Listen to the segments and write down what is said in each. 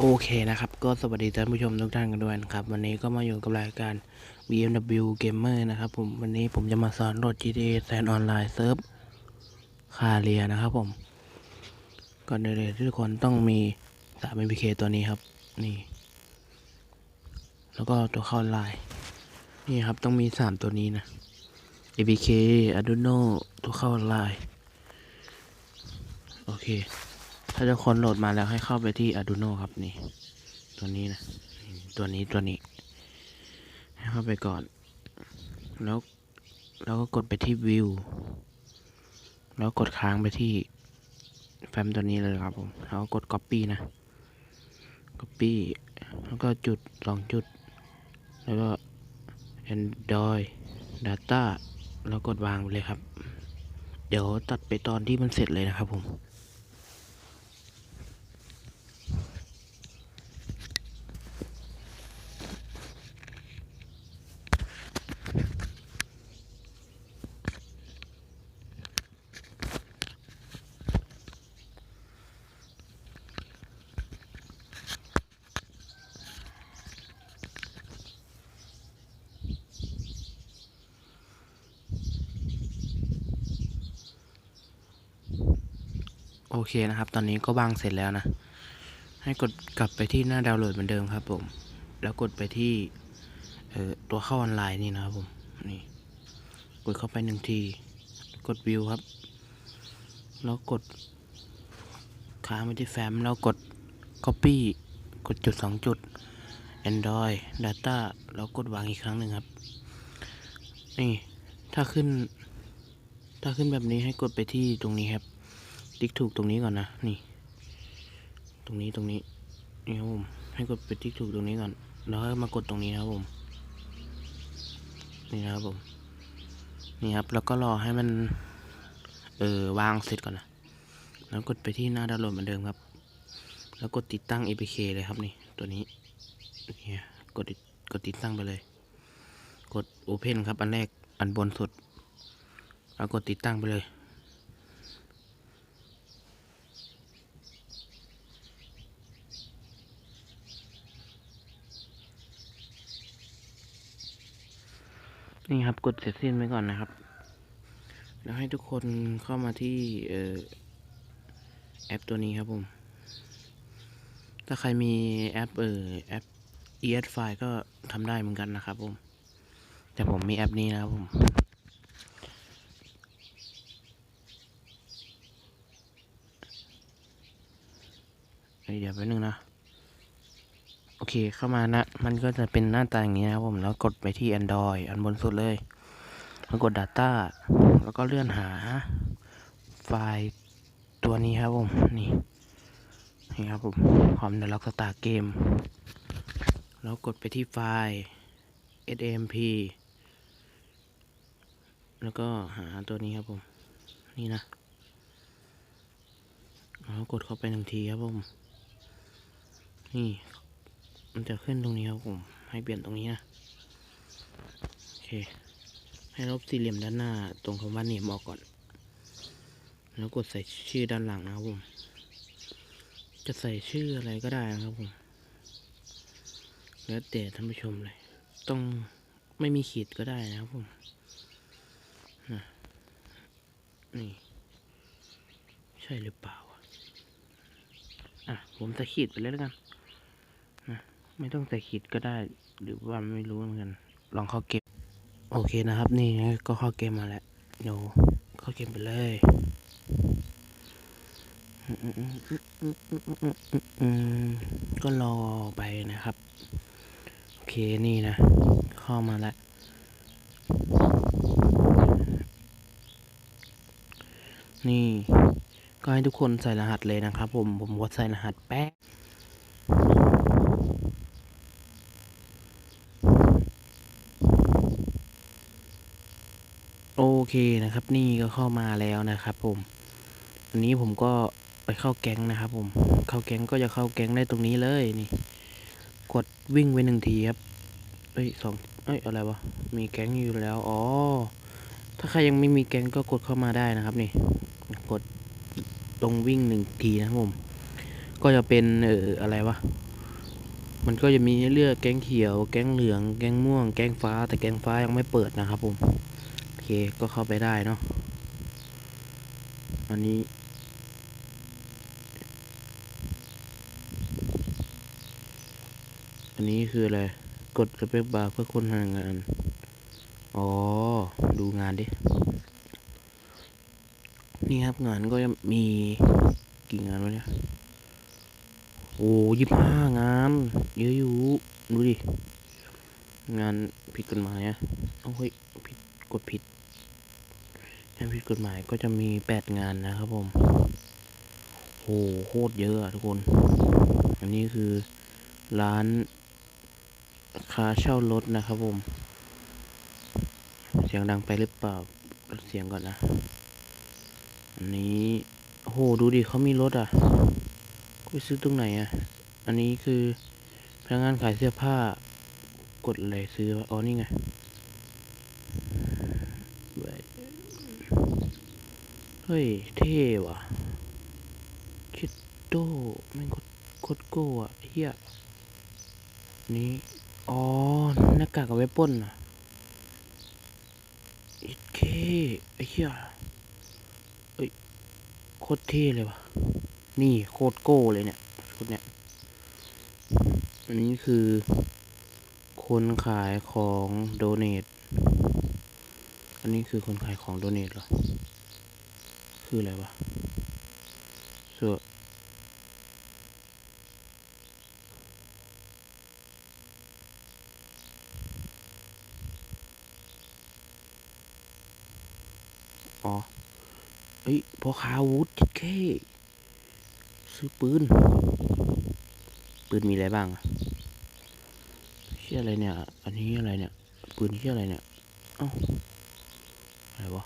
โอเคนะครับ ก็สวัสดีท่านผู้ชมทุกท่านกันด้วยนะครับ วันนี้ก็มาอยู่กับรายการ BMW Gamer นะครับผมวันนี้ผมจะมาสอนโหลด GTA San Online เซิร์ฟคาเรียนะครับผม ก่อนอื่นเลยทุกคนต้องมีสาม MPK ตัวนี้ครับ นี่ แล้วก็ตัวเข้าไลน์นี่ครับต้องมีสามตัวนี้นะ APK Arduino ตัวเข้าไลน์โอเค ถ้าทุกคนโหลดมาแล้วให้เข้าไปที่ Arduino ครับนี่ ตัวนี้นะตัวนี้ตัวนี้ ให้เข้าไปก่อน แล้วแล้วก็กดไปที่ View แล้วกดค้างไปที่แฟ้มตัวนี้เลยครับผมแล้วก็กด Copy นะ Copy แล้วก็จุดสองจุด แล้วก็ Android Data แล้วกดวางไปเลยครับ เดี๋ยวตัดไปตอนที่มันเสร็จเลยนะครับผม โอเคนะครับ ตอนนี้ก็วางเสร็จแล้วนะ ให้กดกลับไปที่หน้าดาวน์โหลดเหมือนเดิมครับผม แล้วกดไปที่เอ่อตัวเข้าออนไลน์นี่นะครับผมนี่กดเข้าไปหนึ่งที กดวิวครับ แล้วกดค้างไปที่แฟ้มแล้วกด Copy กดจุดสองจุด Android Data แล้วกดวางอีกครั้งหนึ่งครับ นี่ ถ้าขึ้น ถ้าขึ้นแบบนี้ให้กดไปที่ตรงนี้ครับ ติ๊กถูกตรงนี้ก่อนนะ นี่ ตรงนี้ตรงนี้ นี่ครับผม ให้กดไปติ๊กถูกตรงนี้ก่อน แล้วก็มากดตรงนี้ครับผม นี่นะครับผม นี่ครับ แล้วก็รอให้มัน เออวางเสร็จก่อนนะ แล้วกดไปที่หน้าดาวน์โหลดเหมือนเดิมครับ แล้วกดติดตั้ง APK เลยครับนี่ ตัวนี้เนี่ยกดกดติดตั้งไปเลย กด Open ครับ อันแรก อันบนสุด แล้วกดติดตั้งไปเลย นี่ครับกดเสร็จสิ้นไว้ก่อนนะครับ แล้วให้ทุกคนเข้ามาที่แอปตัวนี้ครับผม ถ้าใครมีแอปเอ่อแอป ES File ก็ทำได้เหมือนกันนะครับผม แต่ผมมีแอปนี้นะครับผมเอ้ยเดี๋ยวแป๊บนึงนะ โอเคเข้ามานะ มันก็จะเป็นหน้าตาอย่างนี้นะครับผมแล้วกดไปที่ Android อันบนสุดเลยแล้วกด Data แล้วก็เลื่อนหาไฟล์ตัวนี้ครับผม นี่ นี่ครับผมความเดล็อกสตาร์เกม แล้วกดไปที่ไฟล์ SMP แล้วก็หาตัวนี้ครับผม นี่นะ แล้วกดเข้าไปหนึ่งทีครับผม นี่ มันจะขึ้นตรงนี้ครับผม ให้เปลี่ยนตรงนี้นะ โอเค ให้ลบสี่เหลี่ยมด้านหน้า ตรงคำว่าเนมออกก่อน แล้วกดใส่ชื่อด้านหลังนะครับผม จะใส่ชื่ออะไรก็ได้นะครับผม แล้วแต่ท่านผู้ชมเลย ต้องไม่มีขีดก็ได้นะครับผมนะนี่ ใช่หรือเปล่าอะอะ ผมใส่ขีดไปเลยแล้วกัน ไม่ต้องใส่ขีดก็ได้ หรือว่าไม่รู้เหมือนกัน ลองเข้าเกม โอเคนะครับ นี่ก็เข้าเกมมาแล้วเดี๋ยวเข้าเกมไปเลยอืมก็รอไปนะครับ โอเคนี่นะ เข้ามาแล้วนี่ ก็ให้ทุกคนใส่รหัสเลยนะครับผมผมกดใส่รหัสแป๊บ โอเคนะครับ นี่ก็เข้ามาแล้วนะครับ ผมอันนี้ผมก็ไปเข้าแก๊งนะครับ ผม เข้าแก๊งก็จะเข้าแก๊งได้ตรงนี้เลยนี่ กดวิ่งไปหนึ่งทีครับเอ้ยสองเอ้ยอะไรวะมีแก๊งอยู่แล้วอ๋อถ้าใครยังไม่มีแก๊งก็กดเข้ามาได้นะครับ นี่ กดตรงวิ่งหนึ่งทีนะครับผม ก็จะเป็นเอออะไรวะมันก็จะมีเลือกแก๊งเขียว แก๊งเหลือง แก๊งม่วง แก๊งฟ้า แต่แก๊งฟ้ายังไม่เปิดนะครับผม เคก็เข้าไปได้เนาะอันนี้ อันนี้คืออะไร กดสเปคบาร์เพื่อค้นหางาน อ๋อ ดูงานดิ นี่ครับงานก็จะมีกี่งานวะเนี่ย โอ้ยี่ห้างาน เยอะอยู่ ดูดิ งานผิดกฎหมายอะเอาเฮ้ยผิดกดผิด งาผิดกฎหมายก็จะมีแปดงานนะครับผมโหโคตรเยอะอะทุกคน อันนี้คือร้านค้าเช่ารถนะครับผม เสียงดังไปหรือเปล่าเสียงก่อนนะ อันนี้โหดูดิเขามีรถอะไปซื้อตรงไหนอะ อันนี้คือพนักงานขายเสื้อผ้ากดอะไรซื้อ อ๋อ นี่ไง เฮ้ย เท่ว่ะ คิดโตแม่งโคตรโคตรโก้อะเฮียนี่อ๋อ หน้ากากเอาไว้ปล้นอะอิดเคไอ้เหี้ยเอ้ย โคตรเท่เลยว่ะ นี่โคตรโก้เลยเนี่ยชุดเนี่ย อันนี้คือ คนขายของโดเนท อันนี้คือคนขายของโดเนทเหรอ คืออะไรวะส่วนอ๋อเฮ้ยพอคาอาวุธแค่ซื้อปืน ปืนมีอะไรบ้างเชี่ยอะไรเนี่ย อันนี้อะไรเนี่ย ปืนเชี่ยอะไรเนี่ย เอ้า อะไรวะ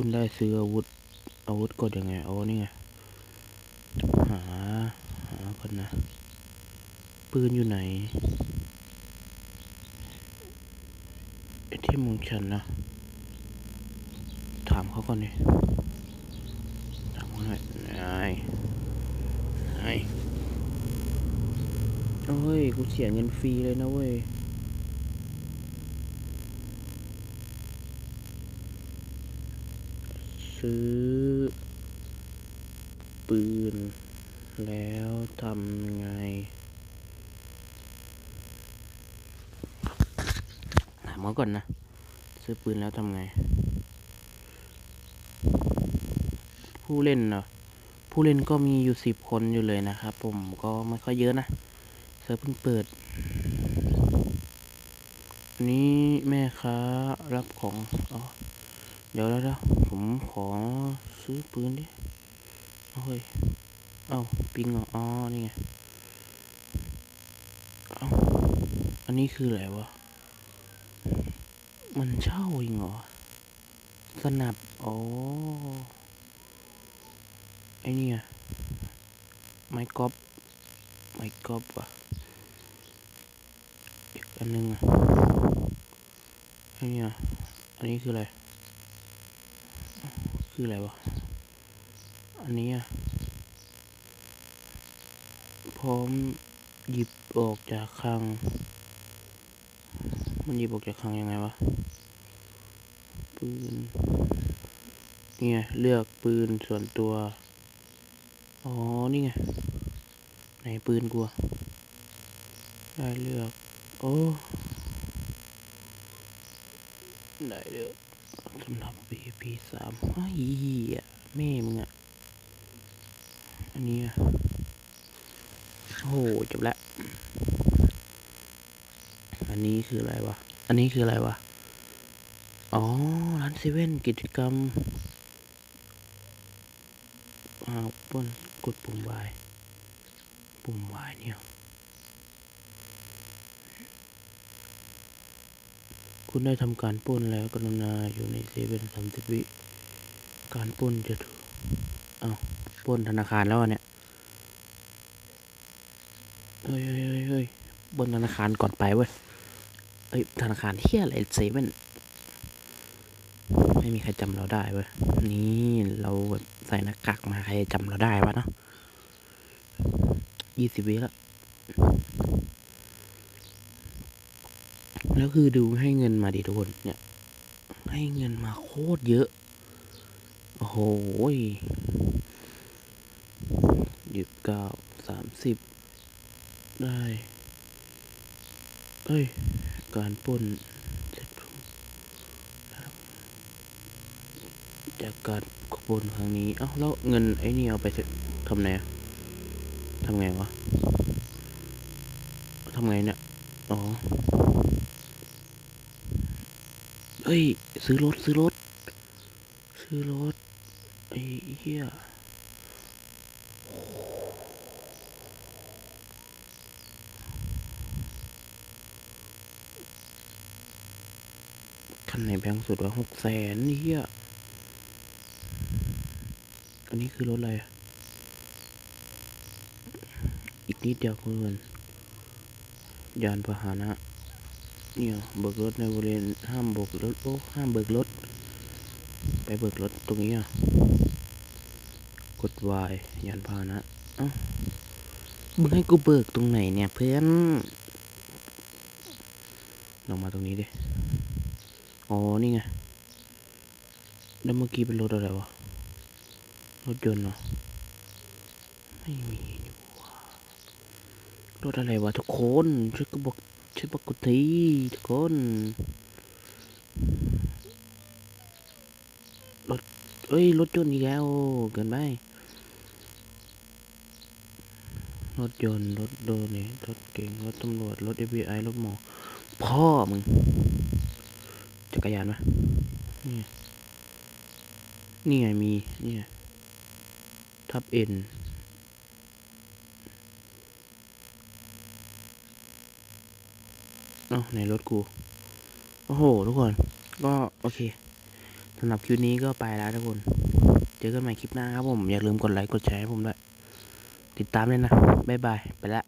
คุณได้ซื้ออาวุธ อาวุธกดยังไงเอานี่ไง หา หาก่อนนะ ปืนอยู่ไหนไอที่มุงฉันนะ ถามเขาก่อนดิถามเขาหน่อยนายนายโอ้ย กูเสียเงินฟรีเลยนะเว้ย ซื้อ ปืน แล้วทำไงถามเขาก่อนนะ ซื้อปืนแล้วทำไง ผู้เล่นเนาะผู้เล่นก็มีอยู่สิบคนอยู่เลยนะครับ ผมก็ไม่ค่อยเยอะนะเซิร์ฟเพิ่งเปิดอันนี้แม่ค้ารับของอ๋อ เดี๋ยวแล้วนะผมขอซื้อปืนดิเอาเฮ้ย เอ้าปิงเหรออ๋อ นี่ไง เอ้า อันนี้คืออะไรวะ มันเช่าเองเหรอ สนับ อ๋อ ไอ้นี่ไงไม้กอล์ฟไม้กอล์ฟอะอีกอันนึงอะไอ้นี่อะอันนี้คืออะไร คืออะไรวะ อันนี้อะ พร้อมหยิบออกจากคลัง มันหยิบออกจากคลังยังไงวะ ปืน นี่ไง เลือกปืนส่วนตัว อ๋อ นี่ไง ไหนปืนกูได้เลือก โอ้ ได้เลือก สำหรับ BP สามไอ้เหี้ยแม่มึงอะอันนี้อะโอ้โหจบแล้วอันนี้คืออะไรวะ อันนี้คืออะไรวะ อ๋อ ร้านเซเว่นกิจกรรมอ้าวปล้นกดปุ่มวายปุ่มวายเนี่ย คุณได้ทำการป้นแล้วกรุณาอยู่ในเซเว่นสามสิบวิ การป้นจะถูกเอ้าป้นธนาคารแล้วเนี่ย เฮ้ยเฮ้ยเฮ้ยบนธนาคารก่อนไปเว้ยเอ้ยธนาคารเฮียอะไรเซเว่นไม่มีใครจำเราได้เว้ย นี่เราแบบใส่หน้ากากมาใครจะจำเราได้วะเนาะยี่สิบวิแล้ว แล้วคือดูให้เงินมาดิทุกคนเนี่ย ให้เงินมาโคตรเยอะ โอ้โหยี่สิบเก้าสามสิบได้ เอ้ย การปนจากการปล้นครั้งนี้ เอ้าแล้วเงินไอ้นี่เอาไปทำไงทำไงวะทำไงเนี่ย อ๋อ เอ้ย ซื้อรถ ซื้อรถ ซื้อรถ ไอ้เหี้ยคันไหนแพงสุดวะหกแสนเหี้ยอันนี้คือรถอะไรอะอีกนิดเดียวเพื่อนยานพาหนะ เนี่ยเบิกรถในบริเวณห้ามเบิกรถโอ้ห้ามเบิกรถ ไปเบิกรถตรงนี้อะกด Y ยานพานะเอ้ามึงให้กูเบิกตรงไหนเนี่ยเพื่อนลงมาตรงนี้ดิอ๋อนี่ไงแล้วเมื่อกี้เป็นรถอะไรวะรถยนต์เหรอไม่มีนี่หว่ารถอะไรวะทุกคนช่วยกูบอก ช่วยบอกกูทีทุกคนรถเอ้ยรถยนต์อีกแล้วเกินไปรถยนต์รถโดนี่รถเก่งรถตำรวจรถ FBI รถหมอ พ่อมึง จักรยานไหมนี่นี่ไงมี นี่ทับเอ็น เอ้าในรถกู โอ้โห ทุกคน ก็โอเคสำหรับคลิปนี้ก็ไปแล้วทุกคน เจอกันใหม่คลิปหน้าครับผม อย่าลืมกดไลค์ กดแชร์ให้ผมด้วย ติดตามเลยนะ บ๊ายบาย ไปละ